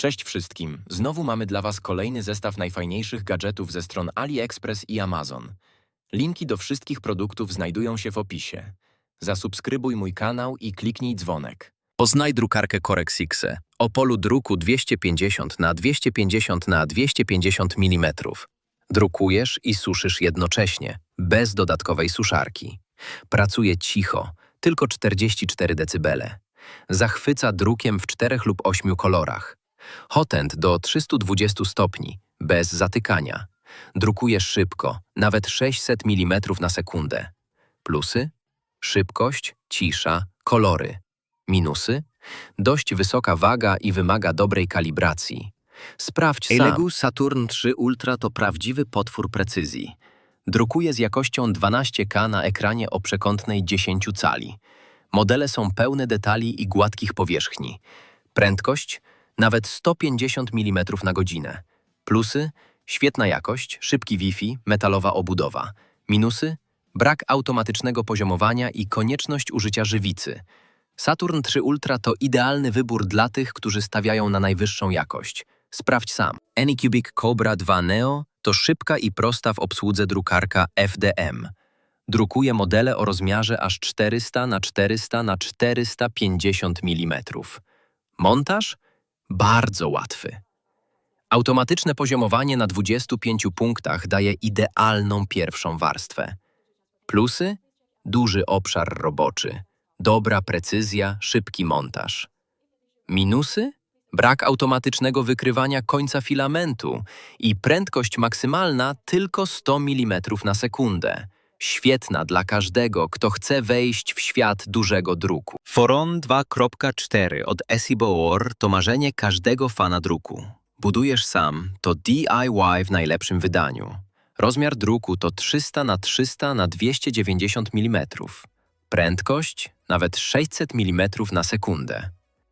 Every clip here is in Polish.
Cześć wszystkim! Znowu mamy dla Was kolejny zestaw najfajniejszych gadżetów ze stron AliExpress i Amazon. Linki do wszystkich produktów znajdują się w opisie. Zasubskrybuj mój kanał i kliknij dzwonek. Poznaj drukarkę Corex Xe o polu druku 250 na 250 na 250 mm. Drukujesz i suszysz jednocześnie, bez dodatkowej suszarki. Pracuje cicho, tylko 44 dB. Zachwyca drukiem w czterech lub ośmiu kolorach. Hotent do 320 stopni, bez zatykania. Drukuje szybko, nawet 600 mm na sekundę. Plusy? Szybkość, cisza, kolory. Minusy? Dość wysoka waga i wymaga dobrej kalibracji. Sprawdź sam. Eilegu Saturn 3 Ultra to prawdziwy potwór precyzji. Drukuje z jakością 12K na ekranie o przekątnej 10 cali. Modele są pełne detali i gładkich powierzchni. Prędkość? Nawet 150 mm na godzinę. Plusy? Świetna jakość, szybki Wi-Fi, metalowa obudowa. Minusy? Brak automatycznego poziomowania i konieczność użycia żywicy. Saturn 3 Ultra to idealny wybór dla tych, którzy stawiają na najwyższą jakość. Sprawdź sam. Anycubic Cobra 2 Neo to szybka i prosta w obsłudze drukarka FDM. Drukuje modele o rozmiarze aż 400 na 400 na 450 mm. Montaż? Bardzo łatwy. Automatyczne poziomowanie na 25 punktach daje idealną pierwszą warstwę. Plusy? Duży obszar roboczy, dobra precyzja, szybki montaż. Minusy? Brak automatycznego wykrywania końca filamentu i prędkość maksymalna tylko 100 mm na sekundę. Świetna dla każdego, kto chce wejść w świat dużego druku. Foron 2.4 od Esiboor to marzenie każdego fana druku. Budujesz sam, to DIY w najlepszym wydaniu. Rozmiar druku to 300 na 300 na 290 mm. Prędkość nawet 600 mm na sekundę.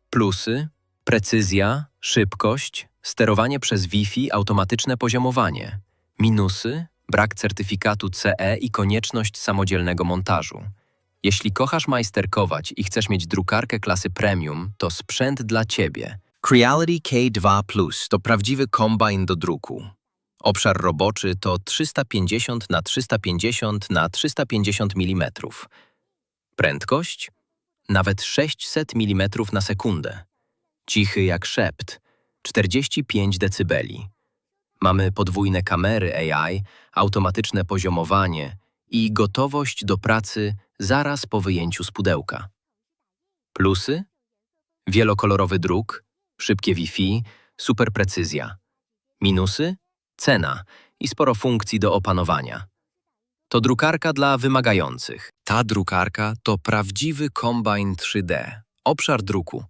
Plusy: precyzja, szybkość, sterowanie przez Wi-Fi, automatyczne poziomowanie. Minusy: brak certyfikatu CE i konieczność samodzielnego montażu. Jeśli kochasz majsterkować i chcesz mieć drukarkę klasy premium, to sprzęt dla ciebie. Creality K2 Plus to prawdziwy kombine do druku. Obszar roboczy to 350 na 350 na 350 mm. Prędkość? Nawet 600 mm na sekundę. Cichy jak szept, 45 dB. Mamy podwójne kamery AI, automatyczne poziomowanie i gotowość do pracy zaraz po wyjęciu z pudełka. Plusy? Wielokolorowy druk, szybkie Wi-Fi, super precyzja. Minusy? Cena i sporo funkcji do opanowania. To drukarka dla wymagających. Ta drukarka to prawdziwy kombine 3D. Obszar druku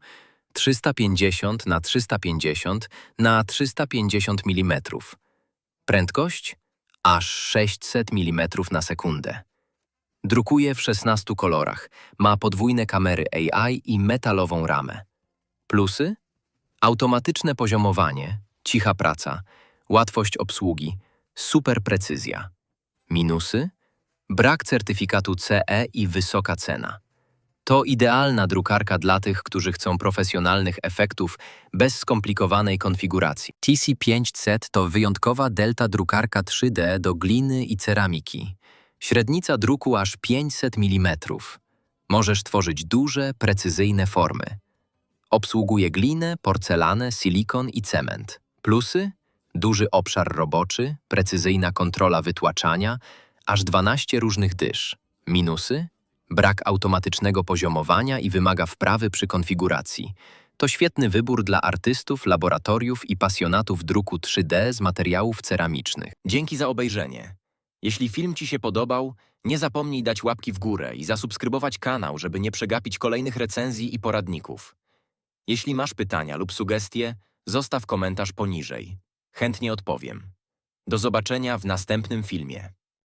350 na 350 na 350 mm. Prędkość aż 600 mm na sekundę. Drukuje w 16 kolorach, ma podwójne kamery AI i metalową ramę. Plusy? Automatyczne poziomowanie, cicha praca, łatwość obsługi, super precyzja. Minusy? Brak certyfikatu CE i wysoka cena. To idealna drukarka dla tych, którzy chcą profesjonalnych efektów bez skomplikowanej konfiguracji. TC500 to wyjątkowa delta drukarka 3D do gliny i ceramiki. Średnica druku aż 500 mm. Możesz tworzyć duże, precyzyjne formy. Obsługuje glinę, porcelanę, silikon i cement. Plusy? Duży obszar roboczy, precyzyjna kontrola wytłaczania, aż 12 różnych dysz. Minusy? Brak automatycznego poziomowania i wymaga wprawy przy konfiguracji. To świetny wybór dla artystów, laboratoriów i pasjonatów druku 3D z materiałów ceramicznych. Dzięki za obejrzenie. Jeśli film Ci się podobał, nie zapomnij dać łapki w górę i zasubskrybować kanał, żeby nie przegapić kolejnych recenzji i poradników. Jeśli masz pytania lub sugestie, zostaw komentarz poniżej. Chętnie odpowiem. Do zobaczenia w następnym filmie.